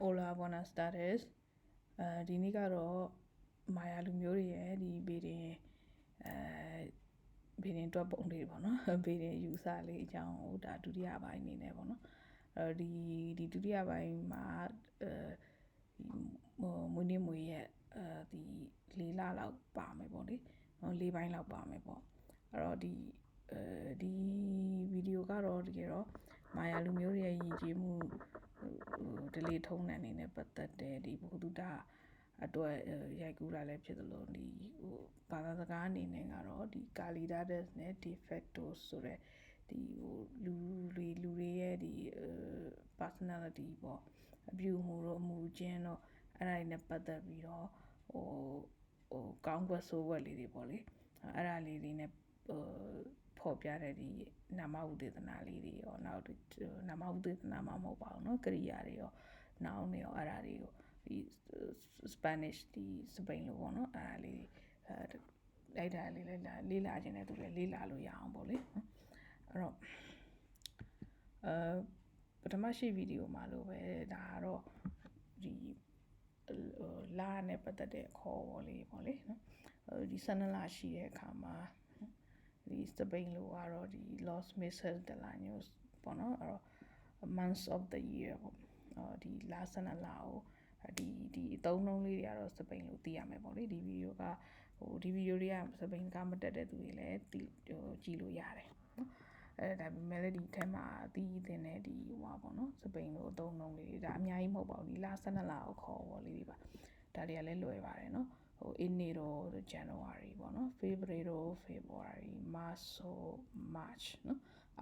Hola buenas tardes အဲဒီနေ့ကတော့မာယာလူမျိုးတွေရဲ့ဒီဗီဒီအဲဗီဒီတွက်ပုံလေးပေါ့နော်ဗီဒီယူဆလေးအကြောင်းဟိုဒါဒုတိယပိုင်းအနေနဲ့ပေါ့နော်အဲဒီဒီဒုတိယပိုင်းမှာအဲဒီမွေးနေ့မွေးရဲ့အဲဒီ၄လလောက်ပါမယ်ပေါ့လေနော်၄ပိုင်းလောက်ပါမယ်ပေါ့အဲ့တော့ဒီအဲဒီဗီဒီယိုကတော့တကယ်တော့မာယာလူမျိုးတွေရဲ့ယဉ်ကျေးမှု ဒလေထုံးတဲ့အနေနဲ့ပတ်သက်တဲ့ဒီဘုဒ္ဓအတွက်ရိုက်ကူးတာလည်းဖြစ်သလိုဒီဟိုဘာသာစကားအနေနဲ့ကတော့ဒီကာလီဒါဒက်နဲ့ de facto ဆိုတဲ့ဒီဟိုလူတွေလူတွေရဲ့ဒီ personality ပေါ့အပြုမှုတော့အမှုချင်းတော့အဲ့ဒါတွေနဲ့ပတ်သက်ပြီးတော့ဟိုဟိုကောင်းကွက်ဆိုးကွက်လေးတွေပေါ့လေအဲ့ဒါလေးတွေနဲ့ဟို ဖော်ပြတဲ့ဒီနာမဝုဒေသနာလေးတွေရောနောက်နာမဝုဒေသနာမှာမဟုတ်ပါဘူးเนาะကရိယာတွေရောနောင်တွေရောအဲ့ဒါတွေကိုဒီ Spanish ဒီစပိန်လိုပေါ့နော်အဲ့ဒါလေးအဲလိုက်တာလေးလိုက်လာလေးလာခြင်းနဲ့သူလည်းလေးလာလို့ရအောင်ပေါ့လေအဲ့တော့အဲပထမရှိဗီဒီယိုမှာလို့ပဲဒါကတော့ဒီလာနဲ့ပတ်သက်တဲ့အခေါ်ပေါ်လေးပေါ့လေနော်ဒီ12လရှိတဲ့အခါမှာ ဒီစပိန်လိုကတော့ဒီ Los Meses del Año ပေါ့နော်အဲ့တော့ months of the year ပေါ့ဒီလာ12လကိုဒီဒီအသုံးနှုန်းလေးတွေကတော့စပိန်လိုသိရမယ်ပေါ့လေဒီဗီဒီယိုကဟိုဒီဗီဒီယိုတွေကစပိန်ကမတက်တဲ့သူတွေလည်းသိဟိုကြည့်လို့ရတယ်နော်အဲဒါပေမဲ့လည်းဒီထဲမှာအသီးသင်တဲ့ဒီဟိုပါပေါ့နော်စပိန်လိုအသုံးနှုန်းလေးတွေဒါအများကြီးမဟုတ်ပါဘူးဒီလ12လကိုခေါ်ပေါ်လေးတွေပါဒါတွေကလည်းလွယ်ပါတယ်နော် ဟို enero january ပေါ့နော် febrero february marzo march နော်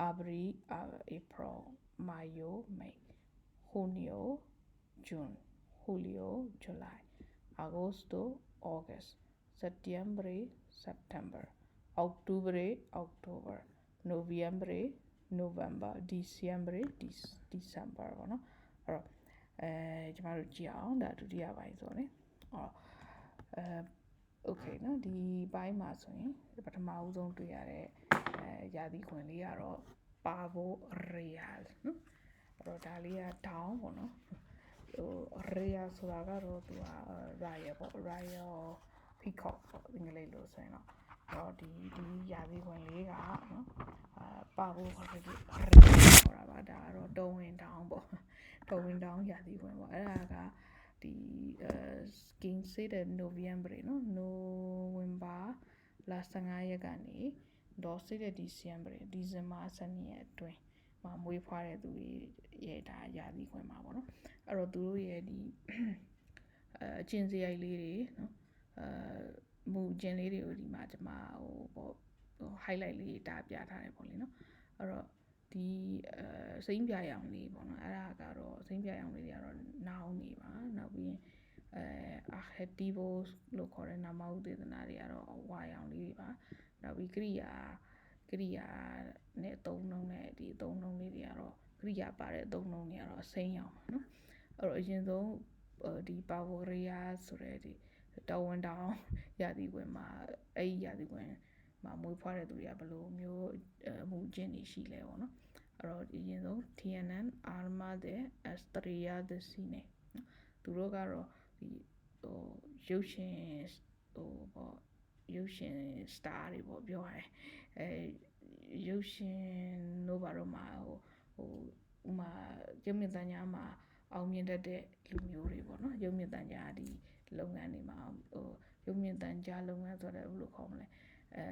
abril april mayo may junio june julio, July, agosto, August, septiembre, September, octubre, October, noviembre, November, December, December ပေါ့နော်အဲ့တော့အဲကျမတို့ကြည့်အောင်ဒါဒုတိယပိုင်းဆိုတော့အဲ့ တော့အဲ okay နော်ဒီပိုင်းမှာဆိုရင်ပထမဦးဆုံးတွေ့ရတဲ့အဲယာတိခွင်လေးကတော့ pavo real နော်အဲ့တော့ဒါလေးက down ပေါ့နော်ဟို rare ဆိုတာကတော့သူက royal ပေါ့ royal peacock ပေါ့အင်္ဂလိပ်လိုဆိုရင်တော့တော့ဒီဒီရာသီဝင်လေးကနော်အာပါဖို့ခေါ်တယ်ခေါ်တာပါဒါကတော့တုံးဝင်တောင်းပေါ့တုံးဝင်တောင်းရာသီဝင်ပေါ့အဲ့ဒါက ဒီအဲ skin say တဲ့ November နော် November လာ15ရက်ကနေတော့ say တဲ့ December December 12ရက်အတွင်းမှာမွေးဖွားတဲ့သူတွေရဲ့ဒါရာသီခွင်မှာပေါ့နော်အဲ့တော့သူတို့ရဲ့ဒီအဲအကျင့်စရိုက်လေးတွေနော်အဲမူကျင်လေးတွေကိုဒီမှာကျွန်မဟိုပေါ့ဟို highlight လေးတာပြထားတယ်ပေါ့လေနော်အဲ့တော့ ဒီအဲစိမ့်ပြရောင်လေးပေါ့နော်အဲ့ဒါကတော့စိမ့်ပြရောင်လေးတွေကတော့နောင်နေပါနောက်ပြီးရင်အဲ adjectivos လို့ခေါ်တဲ့နာမဥဒေသနာတွေကတော့ဝါရောင်လေးတွေပါနောက်ပြီးကရိယာကရိယာနဲ့အသုံးနှုန်းနဲ့ဒီအသုံးနှုန်းလေးတွေကတော့ကရိယာပါတဲ့အသုံးနှုန်းတွေကတော့အစိမ်းရောင်ပါနော်အဲ့တော့အရင်ဆုံးဒီပါဝရီယာဆိုတဲ့ဒီတော်ဝန်တောင်ရာသီဝင်မှာအဲ့ဒီရာသီဝင်မှာမွေးဖွားတဲ့သူတွေကဘယ်လိုမျိုးအမှုကျင့်နေရှိလဲပေါ့နော် အဲ့တော့အရင်ဆုံး TNN Arma de Estrella de Cine နော်သူတို့ကတော့ဒီဟိုရုပ်ရှင်ဟိုပေါ့ရုပ်ရှင် star တွေပေါ့ပြောရတယ်အဲရုပ်ရှင်တို့ဘာတော့မှာဟိုဟိုဥမာရုပ်မြင်သံကြားမှာအောင်မြင်တတ်တဲ့လူမျိုးတွေပေါ့နော်ရုပ်မြင်သံကြားဒီလုပ်ငန်းတွေမှာဟိုရုပ်မြင်သံကြားလုပ်ငန်းဆိုတော့ဘယ်လိုခေါ်မလဲအဲ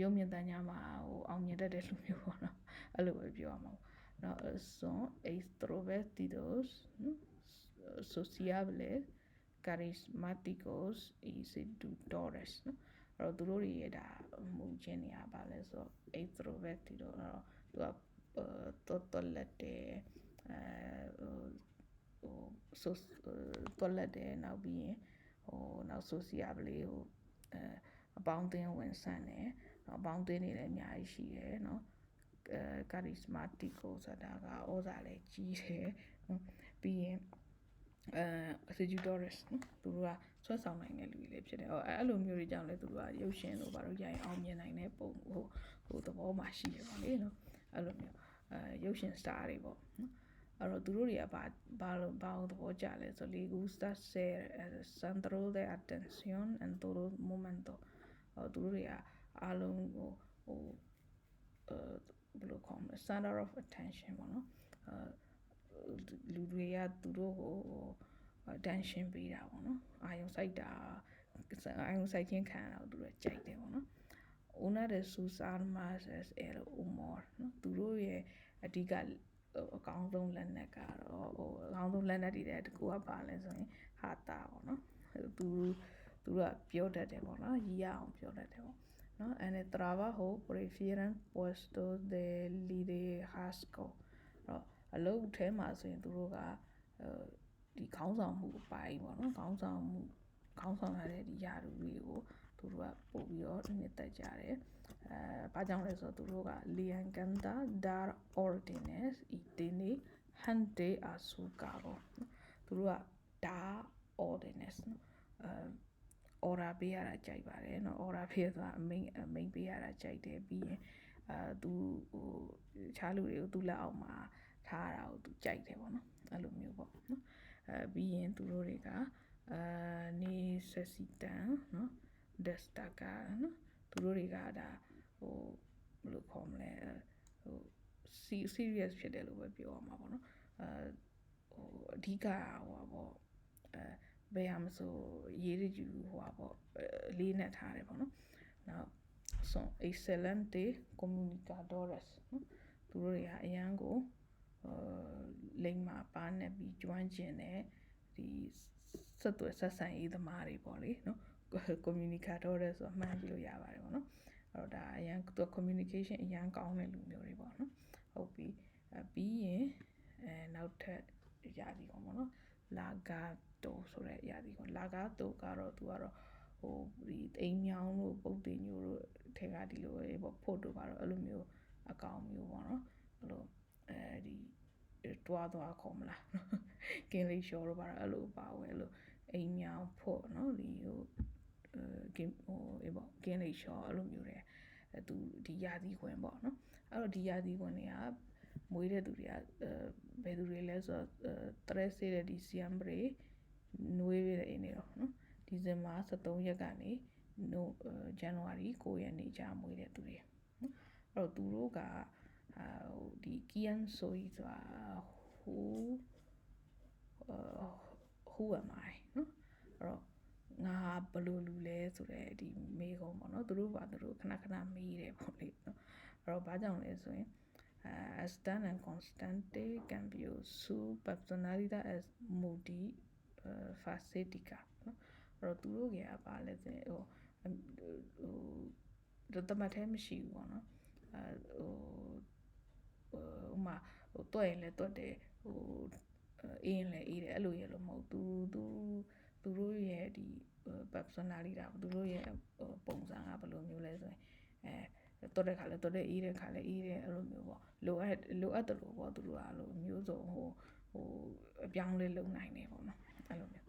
ရုပ်မြင်သံကြားမှာဟိုအောင်မြင်တတ်တဲ့လူမျိုးပေါ့နော် အဲ့လိုပဲပြောရမှာနော် son extrovertidos sociables charismáticos y seductores နော်အဲ့တော့သူတို့တွေရဲ့ဒါမူချင်းနေရပါလဲဆိုတော့ extrovertido တော့သူကတော်တော်လက်တယ်အဲဟိုဆိုတော်လက်တယ်နောက်ပြီးရင်ဟိုနောက် sociable ဟိုအဲအပေါင်းအသင်းဝင်ဆန့်တယ်နောက်အပေါင်းအသင်းတွေလည်းအများကြီးရှိတယ် ကာရီစမာတီကိုဆိုတာကဩဇာလည်းကြီးတယ်နော်ပြီးရင်အဲဆီဂျူဒေါ်ရက်စ်နော်သူတို့ကဆွဲဆောင်နိုင်တဲ့လူတွေလည်းဖြစ်တယ်ဟောအဲ့လိုမျိုးတွေကြောင့်လည်းသူတို့ကရုပ်ရှင်တို့ဘာလို့ရရင်အောင်မြင်နိုင်တဲ့ပုံဟိုဟိုသဘောမှရှိရပါလေနော်အဲ့လိုမျိုးအဲရုပ်ရှင်စတာတွေပေါ့နော်အဲ့တော့သူတို့တွေကဘာဘာလို့ဘာအောင်သဘောကျလဲဆိုလေ gusta ser el centro de atención en todo momento ဟောသူတို့တွေကအားလုံးကိုဟိုအဲ ဘယ်လိုခေါ်မလဲ center of attention ပေါ့နော်အဲလူတွေကသူတို့ကို attention ပေးတာပေါ့နော်အာယုံစိုက်တာအာယုံစိုက်ခြင်းခံရတာကိုသူတို့ကြိုက်တယ်ပေါ့နော် una de sus armas es el humor နော်သူတို့ရဲ့အဓိကအကောင်းဆုံးလက်နက်ကတော့ဟိုအကောင်းဆုံးလက်နက်တွေတဲ့တကူကပါလဲဆိုရင်ဟာတာပေါ့နော်သူသူကပြောတတ်တယ်ပေါ့နော်ရည်ရအောင်ပြောတတ်တယ်ပေါ့ နော် en el trabajo prefieren puestos de liderazgo တော့အလုပ်ထဲမှာဆိုရင်သူတို့ကဒီခေါင်းဆောင်မှုအပိုင်းပေါ့နော်ခေါင်းဆောင်မှုခေါင်းဆောင်ရတဲ့ဒီယာတူတွေကိုသူတို့ကပို့ပြီးတော့နှစ်သက်ကြတယ်အဲဘာကြောင့်လဲဆိုတော့သူတို့က le encanta dar órdenes y tiene gente a su cargo သူတို့က dar órdenes နော် အဲ order ပေးရတာကြိုက်ပါတယ်เนาะ order ပေးဆိုတာအမိန်အမိန်ပေးရတာကြိုက်တယ်ပြီးရင်အာသူဟိုခြားလူတွေကိုသူ့လက်အောက်မှာထားရတာကိုသူကြိုက်တယ်ပေါ့နော်အဲ့လိုမျိုးပေါ့နော်အဲပြီးရင်သူတို့တွေကအာ necessitan เนาะ destaca နော်သူတို့တွေကဒါဟိုဘယ်လိုခေါ်မလဲဟို serious ဖြစ်တယ်လို့ပဲပြောရမှာပေါ့နော်အဲဟိုအဓိကဟိုပါပေါ့အဲ ဘယ်ဟာမဆိုရေးရယူဟိုပါပေါ့လေးနဲ့ထားတယ်ပေါ့နော်နောက် son excelente comunicadores နော်သူတို့တွေကအရန်ကိုအာလိမ့်မှာပါနေပြီးကျွမ်းကျင်တဲ့ဒီဆက်သွယ်ဆက်ဆံရေးသမားတွေပေါ့လေနော် communicator တဲ့ဆိုအမှန်ကြည့်လို့ရပါတယ်ပေါ့နော်အဲ့တော့ဒါအရန်သူ communication အရန်ကောင်းတဲ့လူမျိုးတွေပေါ့နော်ဟုတ်ပြီအပြီးရင်အဲနောက်ထပ်ရာသီကောင်ပေါ့နော် lagato ဆိုတဲ့ရာသီကောင် lagato ကတော့သူကတော့ဟိုဒီအိမ်မြောင်းတို့ပုတ်တင်ညိုတို့ထဲကဒီလိုပဲပေါ့ဖို့တို့ပါတော့အဲ့လိုမျိုးအကောင်မျိုးပေါ့နော်အဲ့လိုအဲဒီတွားသွားခေါ်မလားကင်းလေးရှော်တို့ပါတော့အဲ့လိုပါဝင်အဲ့လိုအိမ်မြောင်းဖို့နော်ဒီဟိုဂိမ်းဟိုအေးပေါ့ဂင်းလေးရှော့အဲ့လိုမျိုးတွေအဲသူဒီယာသီခွင်ပေါ့နော်အဲ့တော့ဒီယာသီခွင်တွေက မွေးတဲ့သူတွေကဘယ်သူတွေလဲဆိုတော့13 de diciembre 9ရက်နေတော့နော်ဒီဇင်ဘာ23ရက်ကနေနိုဇန်နဝါရီ9ရက်နေ့ကြာမွေးတဲ့သူတွေနော်အဲ့တော့သူတို့ကအာဟိုဒီ Kian Soy ဆိုတာဟို who am I နော်အဲ့တော့ငါဘယ်လိုလူလဲဆိုတဲ့ဒီမေးခွန်းပေါ့နော်သူတို့ကသူတို့ခဏခဏမေးတယ်ပေါ့လေနော်အဲ့တော့ဘာကြောင့်လဲဆိုရင် uh, están en constante cambio su personalidad es muy uh, facética နော်အဲ့တော့သူတို့ကဘာလဲဆိုရင်ဟိုဟိုတမတ်ထဲမရှိဘူးပေါ့နော်အဲဟိုဟိုမှာဟိုတွက်ရင်လည်းတွက်တယ်ဟိုအေးရင်လည်းအေးတယ်အဲ့လိုရလို့မဟုတ်သူသူသူတို့ရဲ့ဒီ personality တာသူတို့ရဲ့ပုံစံကဘယ်လိုမျိုးလဲဆိုရင်အဲ တော်တဲ့ခါလဲတော်တဲ့အေးတဲ့ခါလဲအေးတဲ့အဲ့လိုမျိုးပေါ့လိုအပ်လိုအပ်တယ်လို့ပေါ့သူတို့ကအဲ့လိုမျိုးစုံဟိုဟိုအပြောင်းလဲလုပ်နိုင်တယ်ပေါ့နော်အဲ့လိုမျိုး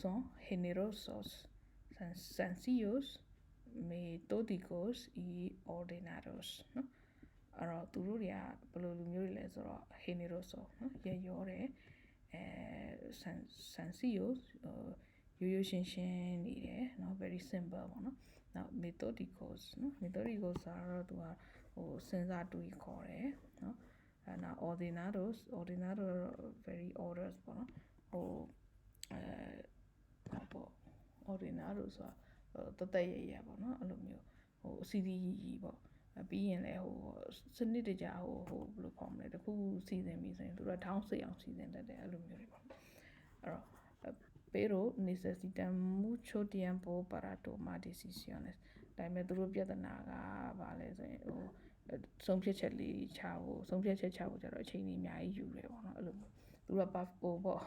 son generosos sencillos metódicos y ordenados နော်အဲ့တော့သူတို့တွေကဘယ်လိုလူမျိုးတွေလဲဆိုတော့ generoso နော်ရရောတယ်အဲ sencillos ရိုးရိုးရှင်းရှင်းနေတယ်နော် very simple ပေါ့နော် နောက် methodicals နော် methodicals ကတော့သူကဟိုစဉ်းစားတွေးခေါ်တယ်နော်အဲ့နောက် ordinados ordinado very orders ပေါ့နော်ဟိုအဲပေါ့ ordinado ဆိုတာတသက်ရရပေါ့နော်အဲ့လိုမျိုးဟို CD ပေါ့ပြီးရင်လည်းဟိုစနစ်တကျဟိုဟိုဘယ်လိုဖော်မလဲတခုစီစဉ်ပြီဆိုရင်သူတို့ထောင်းစိတ်အောင်စီစဉ်တတ်တယ်အဲ့လိုမျိုးတွေပေါ့အဲ့တော့ pero necesitan mucho tiempo para tomar decisiones ဒါပေမဲ့သူတို့ပြဿနာကဘာလဲဆိုရင်ဟိုဆုံးဖြတ်ချက်လေးချဖို့ဆုံးဖြတ်ချက်ချဖို့ကြတော့အချိန်ကြီးအများကြီးယူတယ်ပေါ့နော်အဲ့လိုမျိုးသူတို့ကဟိုပေါ့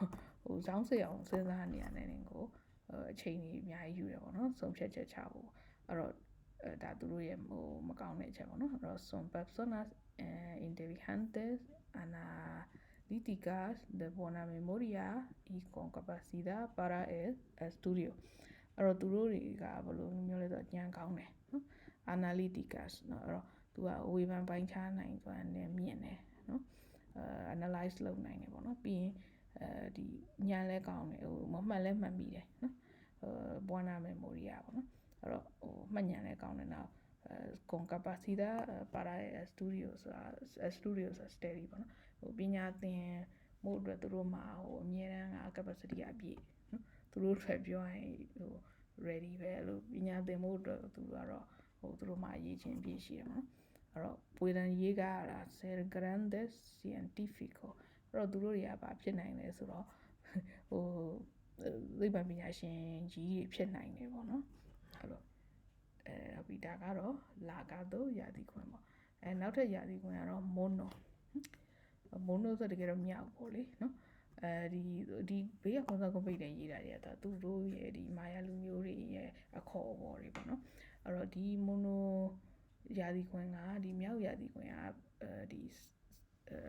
ဟိုဇောင်းစိအောင်စဉ်းစားနေရတဲ့နေကိုအချိန်ကြီးအများကြီးယူတယ်ပေါ့နော်ဆုံးဖြတ်ချက်ချဖို့အဲ့တော့ဒါသူတို့ရဲ့ဟိုမကောင်းတဲ့အချက်ပေါ့နော်အဲ့တော့ son personas inteligentes ana críticas de buena memoria y con capacidad para el estudio အဲ့တော့သူတို့တွေကဘယ်လိုမျိုးလဲဆိုတော့ညံကောင်းတယ်နော် analyticas နော်အဲ့တော့သူကဝေဖန်ပိုင်းခြားနိုင်စွာနဲ့မြင်တယ်နော်အဲ analyze လုပ်နိုင်တယ်ပေါ့နော်ပြီးရင်အဲဒီညံလဲကောင်းတယ်ဟိုမမှတ်လဲမှတ်မိတယ်နော်ဟို buona memoria ပေါ့နော်အဲ့တော့ဟိုမှတ်ဉာဏ်လဲကောင်းတယ်နောက် con capacidad para estudio ဆိုတာ estudio ဆိုတာ study ပေါ့နော် ဟိုပညာသင်မှုအတွက်သူတို့မှာဟိုအမြဲတမ်းက capacity အပြည့်နော်သူတို့ထွက်ပြောရင်ဟို ready ပဲအဲ့လိုပညာသင်မှုအတွက်သူတို့ကတော့ဟိုသူတို့မှာအရေးချင်းပြည့်ရှိတယ်ပေါ့နော်အဲ့တော့ပွေတန်ရေးကတာ ser grandes científico အဲ့တော့သူတို့တွေကဘာဖြစ်နိုင်လဲဆိုတော့ဟိုသိပ္ပံပညာရှင်ကြီးတွေဖြစ်နိုင်တယ်ပေါ့နော်အဲ့တော့အဲပြီးဒါကတော့လာကတော့ယာတိခွင်ပေါ့အဲနောက်ထပ်ယာတိခွင်ကတော့ mono mono ဆိုတကယ်တော့မြောက်ပေါ့လေနော်အဲဒီဒီဘေးကကွန်ဆာကွန်ပိတ်တယ်ရေးတာတွေကဒါသူတို့ရဲ့ဒီမာယာလူမျိုးတွေရဲ့အခေါ်အဝေါ်တွေပေါ့နော်အဲ့တော့ဒီ mono ယာတိခွင်ကဒီမြောက်ယာတိခွင်ကအဲဒီအဲ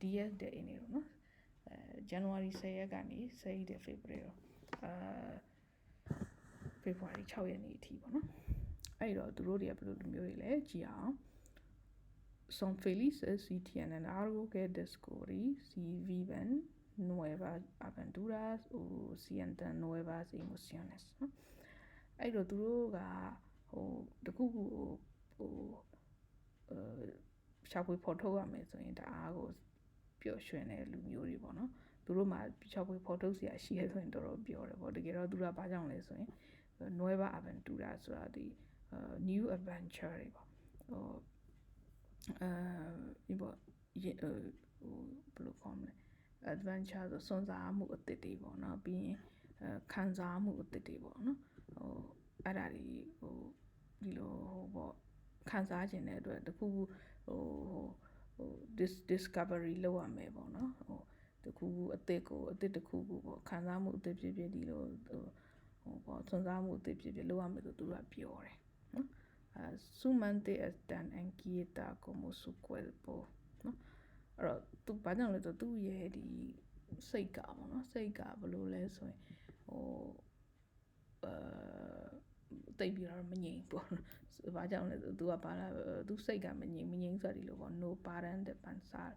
DS day နေတော့နော်အဲ January 10ရက်ကနေ10ရက် February အာ February 6ရက်နေ့အထိပေါ့နော်အဲ့တော့သူတို့တွေကဘယ်လိုလူမျိုးတွေလဲကြည့်အောင် son felices si tienen algo que descubrir si viven nuevas aventuras o sienten nuevas emociones နော်အဲ့တော့သူတို့ကဟိုတခုခုဟိုဟိုအဲရှာဖွေဖော်ထုတ်ရမယ်ဆိုရင်တအားကိုပျော်ရွှင်တဲ့လူမျိုးတွေပေါ့နော်သူတို့မှာရှာဖွေဖော်ထုတ်စရာရှိရဆိုရင်တော်တော်ပြောတယ်ပေါ့တကယ်တော့သူတို့ကဘာကြောင့်လဲဆိုရင် nueva aventura ဆိုတာဒီ new adventure တွေပေါ့ဟို အဲဒီပေါ့ဟိုဘယ်လိုခေါ်မလဲ adventure ဆိုစွန့်စားမှုအသစ်တွေပေါ့နော်ပြီးရင်ခံစားမှုအသစ်တွေပေါ့နော်ဟိုအဲ့ဒါတွေဟိုဒီလိုဟိုပေါ့ခံစားခြင်းတဲ့အတွက်တခုခုဟိုဟို discovery လုပ်ရမယ်ပေါ့နော်ဟိုတခုခုအသစ်ကိုအသစ်တခုခုပေါ့ခံစားမှုအသစ်ဖြစ်ဖြစ်ဒီလိုဟိုဟိုပေါ့စွန့်စားမှုအသစ်ဖြစ်ဖြစ်လုပ်ရမယ်ဆိုသူတို့ကပြောတယ် နော်အဲ su mente es tan inquieta como su cuerpo နော်အဲ့တော့သူဘာကြောင့်လဲဆိုတော့သူ့ရဲ့ဒီစိတ်ကပေါ့နော်စိတ်ကဘယ်လိုလဲဆိုရင်ဟိုအဲတိတ်ပြီးတော့မငြိမ်ပေါ့။ဘာကြောင့်လဲဆိုသူကဘာလဲသူစိတ်ကမငြိမ်မငြိမ်ဆိုတယ်လို့ပေါ့ no parent de pensar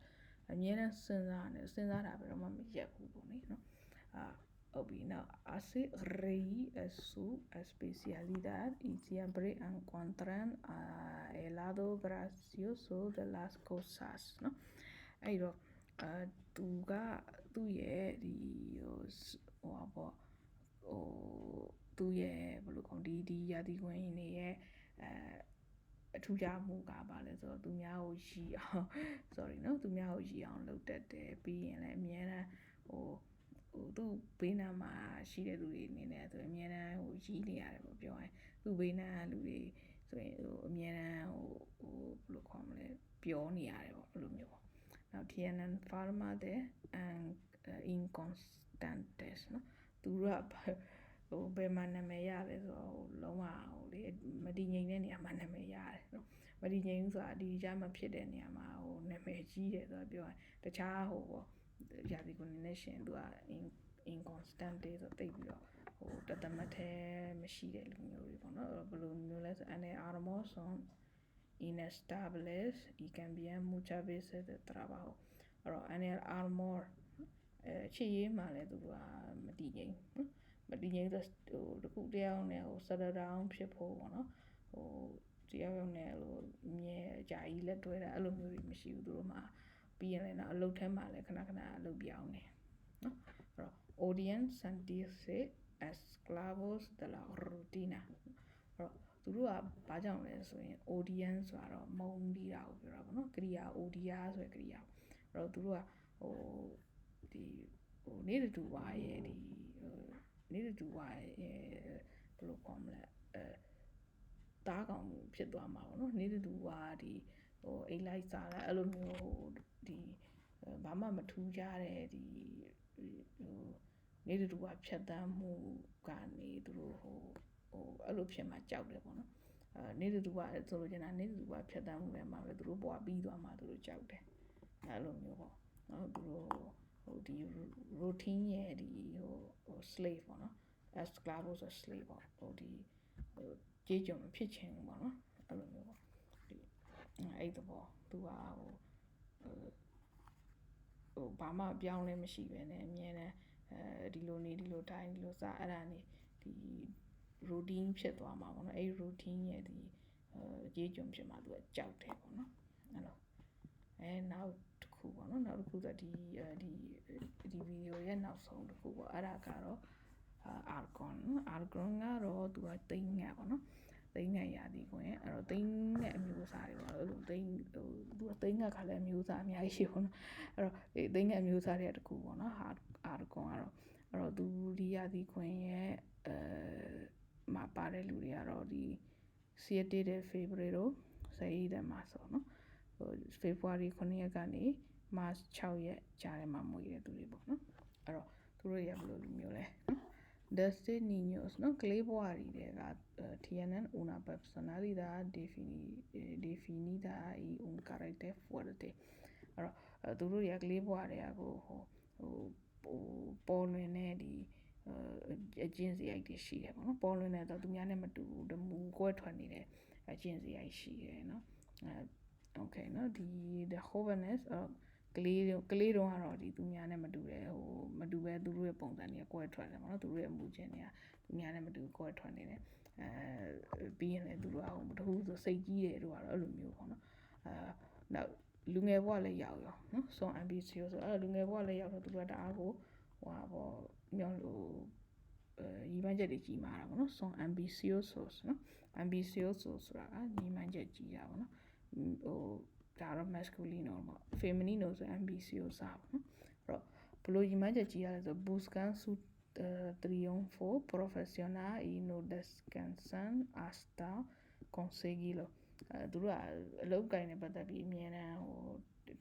အမြဲတမ်းစဉ်းစားနေစဉ်းစားတာဘယ်တော့မှမရက်ဘူးပေါ့နိနော်။အာ ဟုတ်ပြီနော် hace reír es su especialidad y siempre encuentran el lado gracioso de las cosas နော်။အဲ့တော့အာသူကသူ့ရဲ့ဒီဟိုဟိုပေါ့ဟိုသူ့ရဲ့ဘယ်လိုခေါ်ဒီဒီရာသီဝင်နေရဲ့အဲအထူးခြားမှုကပါလဲဆိုတော့သူများကိုရည်အောင် sorry နော်သူများကိုရည်အောင်လုပ်တတ်တယ်ပြီးရင်လည်းအများအားဟို ဟိုသူ့ဘေးနားမှာရှိတဲ့လူတွေအနေနဲ့ဆိုရင်အများအားဟိုရည်နေရတယ်ပေါ့ပြောရင်သူ့ဘေးနားလူတွေဆိုရင်ဟိုအများအားဟိုဟိုဘယ်လိုခေါ်မလဲပြောနေရတယ်ပေါ့အဲ့လိုမျိုးပေါ့နောက် TNN Pharma တဲ့ and inconstantes နော်သူကဟိုဘယ်မှာနာမည်ရလဲဆိုတော့ဟိုလုံးဝဟိုလေမတည်ငြိမ်တဲ့နေရာမှာနာမည်ရတယ်နော်မတည်ငြိမ်ဆိုတာဒီကြားမှာဖြစ်တဲ့နေရာမှာဟိုနာမည်ကြီးတယ်ဆိုတာပြောရင်တခြားဟိုပေါ့ ရာသီကိုနေနဲ့ရှင်သူက inconstant တွေဆိုတိတ်ပြီးတော့ဟိုတသမတ်ထဲမရှိတဲ့လူမျိုးတွေပေါ့နော်ဘယ်လိုမျိုးလဲဆို ane armos son inestables y cambian muchas veces de trabajo အဲ့တော့ ane armor အဲချစ်ရေးမှလည်းသူကမတည်ငြိမ်နော်မတည်ငြိမ်ဆိုဟိုတခုတယောက်နဲ့ဟို settle down ဖြစ်ဖို့ပေါ့နော်ဟိုတယောက်ယောက်နဲ့ဟိုမြဲအကြာကြီးလက်တွဲတာအဲ့လိုမျိုးတွေမရှိဘူးသူတို့မှာ ပြီးရင်လည်းအလုပ်ထဲမှာလည်းခဏခဏအလုပ်ပြောင်းနေနော်အဲ့တော့ audience sentirse esclavos de la rutina အဲ့တော့သူတို့ကဘာကြောင့်လဲဆိုရင် audience ဆိုတော့မုံပြီးတာကိုပြောတာပေါ့နော်ကရိယာ odia ဆိုရယ်ကရိယာအဲ့တော့သူတို့ကဟိုဒီဟိုနေတူဝါရဲ့ဒီနေတူဝါရဲ့ဘယ်လိုခေါ်မလဲအဲတားကောင်ဖြစ်သွားမှာပေါ့နော်နေတူဝါဒီဟို အိတ်လိုက်စားတာအဲ့လိုမျိုးဟိုဒီဘာမှမထူးကြတဲ့ဒီဟိုနေတူဝါဖြတ်တန်းမှုကနေသူတို့ဟိုဟိုအဲ့လိုဖြစ်မှကြောက်တယ်ပေါ့နော်အဲနေတူဝါဆိုလိုချင်တာနေတူဝါဖြတ်တန်းမှုပဲမှာပဲသူတို့ဘဝပြီးသွားမှသူတို့ကြောက်တယ်အဲ့လိုမျိုးပေါ့နော်သူတို့ဟိုဒီ routine ရဲ့ဒီဟိုဟို slave ပေါ့နော် esclavo ဆို slave ပေါ့ဟိုဒီဟိုကြေးကြုံဖြစ်ချင်ပေါ့နော်အဲ့လိုမျိုးပေါ့ ဒီအဲ့တော့သူကဟိုဟိုဘာမှပြောင်းလဲမရှိပဲနဲ့အမြဲတမ်းအဲဒီလိုနေဒီလိုတိုင်းဒီလိုစအဲ့ဒါနေဒီ routine ဖြစ်သွားမှာပေါ့နော်အဲ့ဒီ routine ရဲ့ဒီအဲကြေးကြုံဖြစ်မှာသူကကြောက်တယ်ပေါ့နော်အဲ့လိုအဲနောက်တစ်ခုပေါ့နော်နောက်တစ်ခုဆိုဒီအဲဒီဒီဗီဒီယိုရဲ့နောက်ဆုံးတစ်ခုပေါ့အဲ့ဒါကတော့ argon argon ကတော့သူကတိမ်ငါပေါ့နော် သိန်းငါရာသီခွင်အဲ့တော့သိန်းငါအမျိုးအစားတွေပေါ့အဲ့လိုသိန်းဟိုသူကသိန်းငါကလည်းအမျိုးအစားအများကြီးရှိပေါ့နော်အဲ့တော့ဒီသိန်းငါအမျိုးအစားတွေကတခုပေါ့နော်ဟာအာကွန်ကတော့အဲ့တော့သူဒီရာသီခွင်ရဲ့အဲမှာပါတဲ့လူတွေကတော့ဒီ7 de febrero 7ရက်မှာဆိုနော်ဟို February 9ရက်ကနေ March 6ရက်ကြားထဲမှာမွေးတဲ့သူတွေပေါ့နော်အဲ့တော့သူတို့တွေကဘယ်လိုလူမျိုးလဲနော် Desde niños, ¿no? Gleboarida tienen una personalidad defini, eh, definida y un carácter fuerte. အဲ့တော့သူတို့တွေကကလေးဘွားတွေကကိုဟိုဟိုဟိုပေါ်လွင်တဲ့ဒီအကျင့်စရိုက်တွေရှိတယ်ပေါ့နော်ပေါ်လွင်တဲ့တော့သူများနဲ့မတူဘူးတမူကွဲထွက်နေတဲ့အကျင့်စရိုက်ရှိတယ်နော်အဲ okay နော်ဒီ the hoveness ကလေးကလေးတုန်းကတော့ဒီသူများနဲ့မတူတယ်ဟိုမတူပဲသူတို့ရဲ့ပုံစံတွေကကွဲထွက်တယ်ပေါ့နော်သူတို့ရဲ့အမှုချင်းတွေကသူများနဲ့မတူကွဲထွက်နေတယ်အဲပြီးရင်လည်းသူတို့ကဟိုတခုဆိုစိတ်ကြီးတယ်တို့ကတော့အဲ့လိုမျိုးပေါ့နော်အဲနောက်လူငယ်ဘဝလည်းရောက်ရောနော်ဆွန် ambitious ဆိုအဲ့လူငယ်ဘဝလည်းရောက်တော့သူတို့ကတအားကိုဟိုဟာပေါ့မြောင်းလို့အဲညီမချက်တွေကြီးမာတာပေါ့နော်ဆွန် ambitious ဆိုနော် ambitious ဆိုတာကညီမချက်ကြီးတာပေါ့နော်ဟို ဒါတော့ masculine ပေါ့ feminine ဆို ambitious စားပေါ့နော်အဲ့တော့ဘလို့ညီမချက်ကြီးရလဲဆို buscan su triunfo profesional y no descansan hasta conseguirlo အဲသူတို့ကအလုပ်ကိုင်းနဲ့ပတ်သက်ပြီးအမြဲတမ်းဟို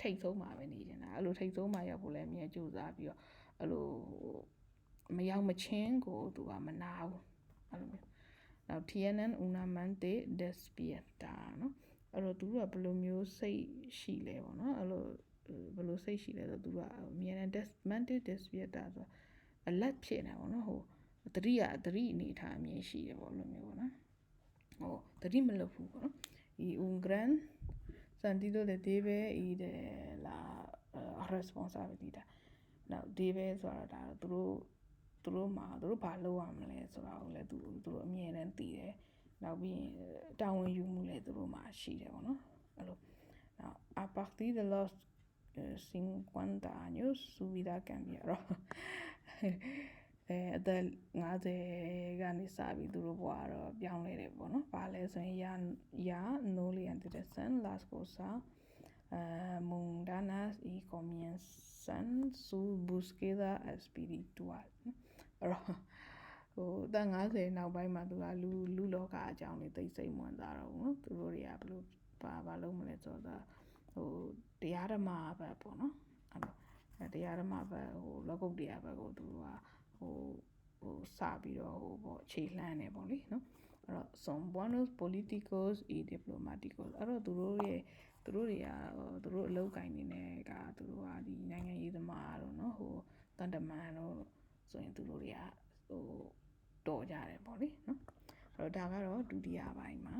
ထိတ်ဆုံးမှာပဲနေနေတာအဲ့လိုထိတ်ဆုံးမှာရောက်ဖို့လည်းအမြဲကြိုးစားပြီးတော့အဲ့လိုမရောက်မချင်းကိုသူကမနာဘူးအဲ့လိုမျိုးနောက် TNN una mente despierta နော် အဲ့တော့သူတို့ကဘယ်လိုမျိုးစိတ်ရှိလဲပေါ့နော်အဲ့လိုဘယ်လိုစိတ်ရှိလဲဆိုတော့သူကအမြဲတမ်း mental despierta ဆိုအလက်ဖြစ်နေပေါ့နော်ဟိုတတိယတတိအနေထားအမြင်ရှိတယ်ပေါ့လိုမျိုးပေါ့နော်ဟိုတတိမလုပ်ဘူးပေါ့နော် y un gran sentido de deber y de la uh, responsabilidad နောက် deber ဆိုတာဒါသူတို့သူတို့မှာသူတို့ဘာလုပ်ရမလဲဆိုတာကိုလည်းသူသူတို့အမြင်နဲ့သိတယ် နောက်ပြီးရင်တာဝန်ယူမှုလည်းသူတို့မှာရှိတယ်ပေါ့နော်အဲ့လိုနောက် a partir de los 50 años su vida cambia တော့အဲအသက်50ကနေစပြီးသူတို့ဘဝတော့ပြောင်းလဲတယ်ပေါ့နော်။ဘာလဲဆိုရင် ya ya no le interesan las cosas uh, mundanas y comienzan su búsqueda espiritual အဲ့တော့ ဟိုအသက်50နောက်ပိုင်းမှာသူကလူလူလောကအကြောင်းတွေသိစိတ်ဝင်စားတော့ဘူးနော်သူတို့တွေကဘယ်လိုဘာဘာလုပ်မလဲဆိုတော့ဟိုတရားဓမ္မဘက်ပေါ့နော်အဲ့လိုတရားဓမ္မဘက်ဟိုလောကုတ်တရားဘက်ကိုသူကဟိုဟိုစပြီးတော့ဟိုပေါ့ခြေလှမ်းနေပေါ့လေနော်အဲ့တော့ son buenos políticos y diplomáticos အဲ့တော့သူတို့ရဲ့သူတို့တွေကသူတို့အလုပ်ကိုင်းနေနေကသူတို့ကဒီနိုင်ငံရေးသမားတို့နော်ဟိုတန်တမန်တို့ဆိုရင်သူတို့တွေကဟို တော်ကြတယ်ပေါ့လေနော်အဲ့တော့ဒါကတော့ဒုတိယပိုင်းမှာ